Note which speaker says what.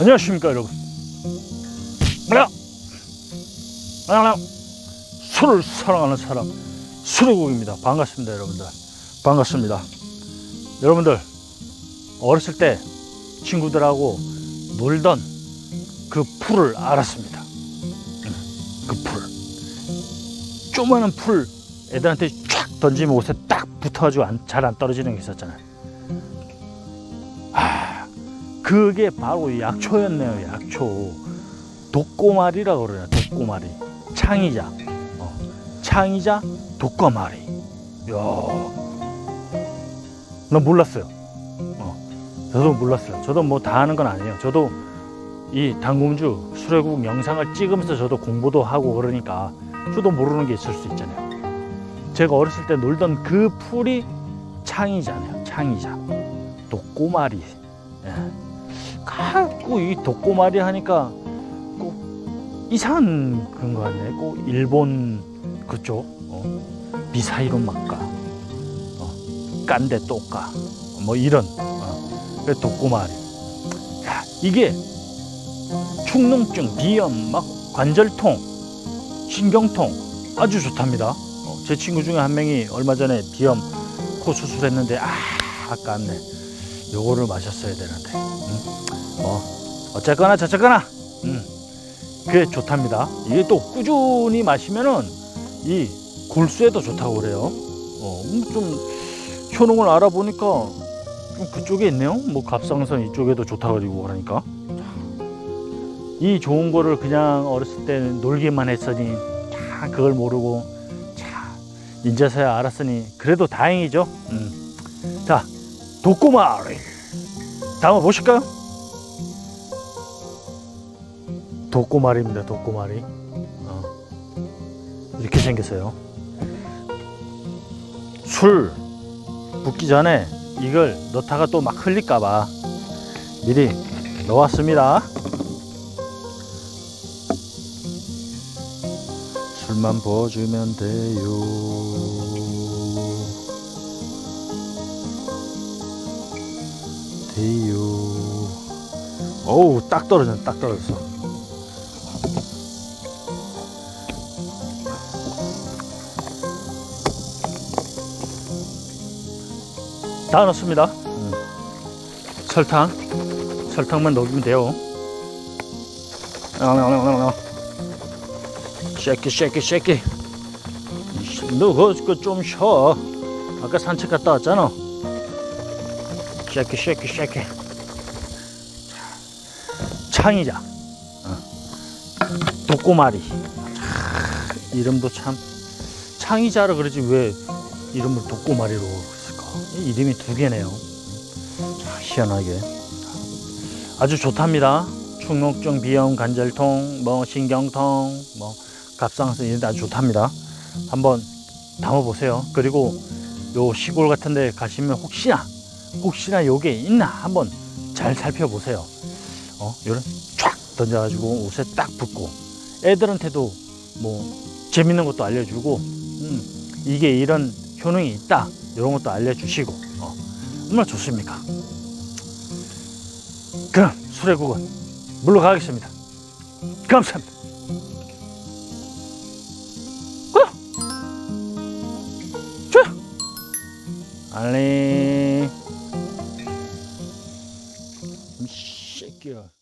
Speaker 1: 안녕하십니까 여러분. 뭐야 뭐야 술을 사랑하는 사람 수레국입니다. 반갑습니다 여러분들. 반갑습니다. 여러분들 어렸을 때 친구들하고 놀던 그 풀을 알았습니다. 음, 그풀. 조그마한 풀 애들한테 촥 던지면 옷에 딱 붙어가지고 잘 안 떨어지는 게 있었잖아요 그게 바로 약초였네요 약초. 독고마리라고 그래요 독고마리. 창이자. 어, 창이자 독고마리. 야나 몰랐어요. 어, 저도 몰랐어요. 저도 뭐다 하는 건 아니에요. 저도 이 당금주 수레국 영상을 찍으면서 저도 공부도 하고 그러니까 저도 모르는 게 있을 수 있잖아요. 제가 어렸을 때 놀던 그 풀이 창이잖아요. 창이자. 독고마리. 예. 자꾸 이 독고마리 하니까 꼭 이상한 그런 거 같네. 꼭 일본 그쪽 어, 미사이로 막가, 어, 깐데 또까 뭐 이런 어, 그 독고마리. 야, 이게 축농증, 비염, 막 관절통, 신경통 아주 좋답니다. 어, 제 친구 중에 한 명이 얼마 전에 비염 코 수술했는데 아 아깝네. 요거를 마셨어야 되는데. 응? 뭐 어쨌거나 저쨌거나 음, 그게 좋답니다. 이게 또 꾸준히 마시면은 이 골수에도 좋다고 그래요. 어, 음, 좀 효능을 알아보니까 좀 그쪽에 있네요. 뭐 갑상선 이쪽에도 좋다고 그러고 그러니까 이 좋은 거를 그냥 어렸을 때 놀기만 했으니 참 그걸 모르고 참 인제서야 알았으니 그래도 다행이죠. 음. 자 독고마리 다음 보실까요? 독고마리입니다. 독고마리. 어. 이렇게 생겼어요. 술 붓기 전에 이걸 넣다가 또 막 흘릴까봐 미리 넣었습니다. 술만 부어주면 돼요. 돼요. 어우, 딱 떨어졌네, 딱 떨어졌어. 다 넣습니다. 음. 설탕, 설탕만 넣으면 돼요. 쉐키, 쉐키, 쉐키. 너 그거 좀 쉬어. 아까 산책 갔다 왔잖아. 쉐키, 쉐키, 쉐키. 창이자. 어. 독고마리. 참, 이름도 참. 창이자라 그러지 왜 이름을 독고마리로? 이 이름이 두 개네요. 참 희한하게. 아주 좋답니다. 축농증, 비염, 관절통, 뭐 신경통, 뭐 갑상선 이런 데 아주 좋답니다. 한번 담아 보세요. 그리고 요 시골 같은 데 가시면 혹시나 혹시나 요게 있나 한번 잘 살펴보세요. 어, 요런 쫙 던져 가지고 옷에 딱 붙고 애들한테도 뭐 재밌는 것도 알려주고 음, 이게 이런 효능이 있다 이런 것도 알려주시고 어, 얼마나 좋습니까? 그럼 수레국은 물러가겠습니다. 감사합니다. 그래. 좋아. 알리. 이 새끼야.